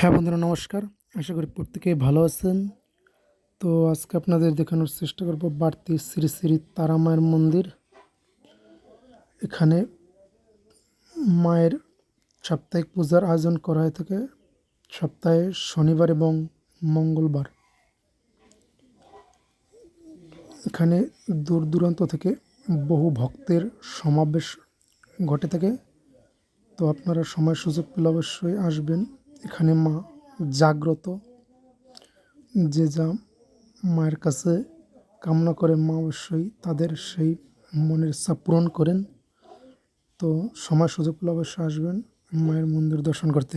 হ্যাঁ বন্ধুরা, নমস্কার। আশা করি প্রত্যেকেই ভালো আছেন। তো আজকে আপনাদের দেখানোর চেষ্টা করব বাড়তি শ্রী শ্রী তারা মায়ের মন্দির। এখানে মায়ের সাপ্তাহিক পূজার আয়োজন করা হয়ে থাকে সপ্তাহে শনিবার এবং মঙ্গলবার। এখানে দূর দূরান্ত থেকে বহু ভক্তের সমাবেশ ঘটে থাকে। তো আপনারা সময় সুযোগ পেলে অবশ্যই আসবেন। এখানে মা জাগ্রত। যে যা মায়ের কাছে কামনা করে মা অবশ্যই তাদের সেই মনের ইচ্ছা পূরণ করেন। তো সময় সুযোগ পেলে অবশ্যই আসবেন মায়ের মন্দির দর্শন করতে।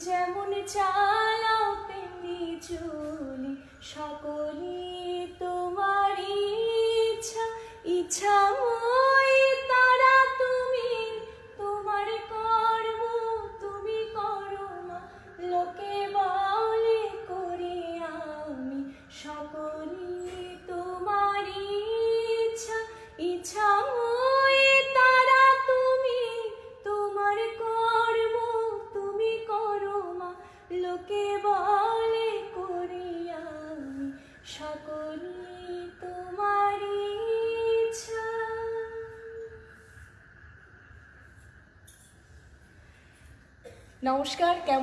যেমন চালাও তেমনি চলি সকলি নমস্কার কেমন